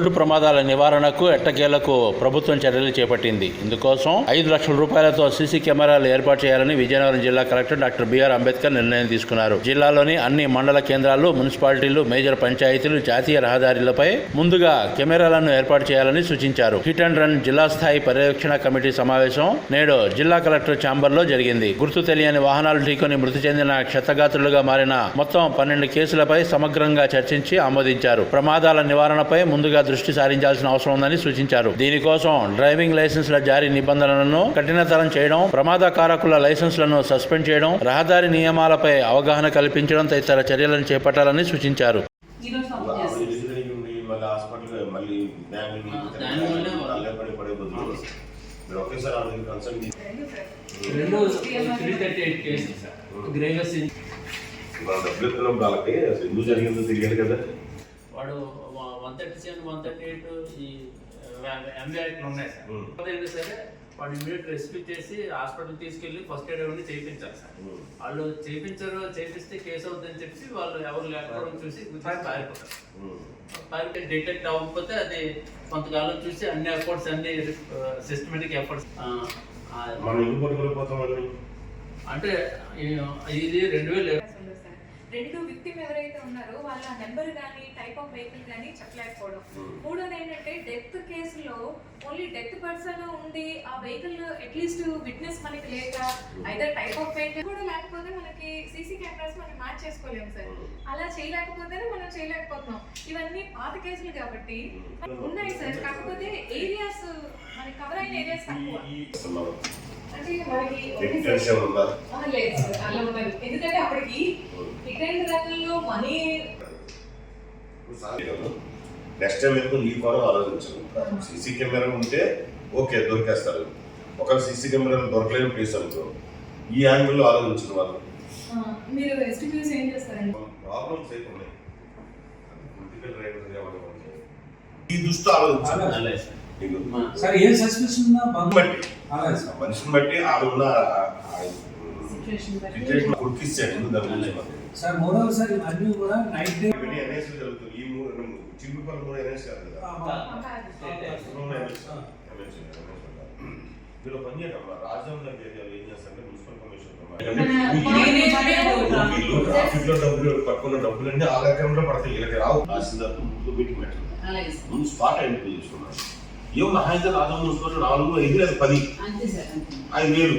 Road ప్రమాదాల నివారణకు ఎట్టకేలకు ప్రభుత్వం చర్యలు చేపట్టింది. ఇందుకోసం ఐదు లక్షల రూపాయలతో సీసీ కెమెరాలు ఏర్పాటు చేయాలని విజయనగరం జిల్లా కలెక్టర్ డాక్టర్ బిఆర్ అంబేద్కర్ నిర్ణయం తీసుకున్నారు. జిల్లాలోని అన్ని మండల కేంద్రాలు మున్సిపాలిటీలు మేజర్ పంచాయతీలు జాతీయ రహదారులపై ముందుగా కెమెరాలను ఏర్పాటు చేయాలని సూచించారు. హిట్ అండ్ రన్ జిల్లా స్థాయి పర్యవేక్షణ కమిటీ సమావేశం నేడు జిల్లా కలెక్టర్ ఛాంబర్లో జరిగింది. గుర్తు తెలియని వాహనాలు ఢీకొని మృతి చెందిన క్షతగాత్రులుగా మారిన మొత్తం పన్నెండు కేసులపై సమగ్రంగా చర్చించి ఆమోదించారు. ప్రమాదాల నివారణపై ముందుగా దృష్టి సారించాల్సిన అవసరం ఉందని సూచించారు. దీనికోసం డ్రైవింగ్ లైసెన్స్ల జారీ నిబంధనలను కఠినతరం చేయడం ప్రమాద కారకుల లైసెన్స్లను సస్పెండ్ చేయడం రహదారి నియమాలపై అవగాహన కల్పించడం తదితర చర్యలను చేపట్టాలని సూచించారు. వాడు one thirty seven one thirty eight ఈ ఎంబీఐట్లు ఉన్నాయి సార్. సరే? వాడు ఇమీడియట్ రెస్క్యూ చేసి హాస్పిటల్ తీసుకెళ్ళి ఫస్ట్ ఎయిడ్ అవన్నీ చేయించాలి సార్. వాళ్ళు చేయించారు చేపిస్తే కేసు అవుతుందని చెప్పి వాళ్ళు ఎవరు లేకపోవడం చూసి పారిపోతారు. పారిపోతే డిటెక్ట్ అవ్వకపోతే అది కొంతకాలం చూసి అన్ని ఎఫర్ట్స్ అన్ని సిస్టమేటిక్ ఎఫర్ట్స్ మనం ఎందుకు అంటే ఇది రెండు వేలు. రెండు విక్టిమ్ ఎవరైతే ఉన్నారో వాళ్ళ నెంబర్ కానీ టైప్ ఆఫ్ వెహికల్ కానీ చెప్పలేకపోవడం Hmm. మూడోది ఏంటంటే డెత్ కేసులో ఓన్లీ డెత్ పర్సన్ ఉండి ఆ వెహికల్ అట్లీస్ట్ విట్నెస్ మనకి లేక ఐదర్ టైప్ ఆఫ్ వెహికల్ కూడా లేకపోతే మనకి సీసీ కెమెరాస్ మనం మ్యాచ్ చేసుకోలేము సార్ అలా చేయలేకపోతేనే మనం చేయలేకపోతున్నాం ఇవన్నీ పాత కేసులు కాబట్టి ఉన్నాయి సార్ కాకపోతే ఏరియాస్ మనకి కవర్ అయిన ఏరియాస్ తక్కువ అంటే మనకి లేదు సార్ అలా ఉండదు ఎందుకంటే అప్పటికి రంగంలో మనీ నెక్స్ట్ టైం ఎందుకు నీ కూడా ఆలోచించను? సీసీ కెమెరా ఉంటే ఓకే దొరికేస్తారు. ఒక సీసీ కెమెరా దొరకలేని ప్లేస్ అనుకో. ఈ యాంగిల్లో ఆలోచించిన వాళ్ళు. మీరు ఎస్టిమేట్స్ ఏం చేస్తారండి? ప్రాబ్లమ్స్ అయితే ఉన్నాయి పొలిటికల్ ఏమన్నా ఈ దృష్టి ఆలోచించాలి సార్ ఏం సస్పెన్షన్ ఉందా మనిషిని బట్టి. మనిషిని బట్టి ఆడున్న సిచ్యువేషన్ సిచ్యువేషన్. సార్ మూడవ సార్ అన్ని కూడా నైట్ డే ఈ మూడు ఎన్ఎస్ కాదు? పని చేయమ్మా రాజధాని దగ్గర ఏరియాలో ఏం చేస్తారంటే మున్సిపల్ కమిషన్ వీళ్ళు ట్రాఫిక్లో డబ్బులు పట్టుకున్న డబ్బులన్నీ కేంద్రంలో పడతాయి వీళ్ళకి రావు. తహసీల్దార్ ముందు పెట్టారు ముందు స్పాట్ ఐడెంటిఫై చేసుకున్నారు. ఏం మహా అయితే రాజధాని మున్సిపల్ నాలుగు ఐదు లేదు పది. అంతే సార్ అంతే. ఐదు వేలు.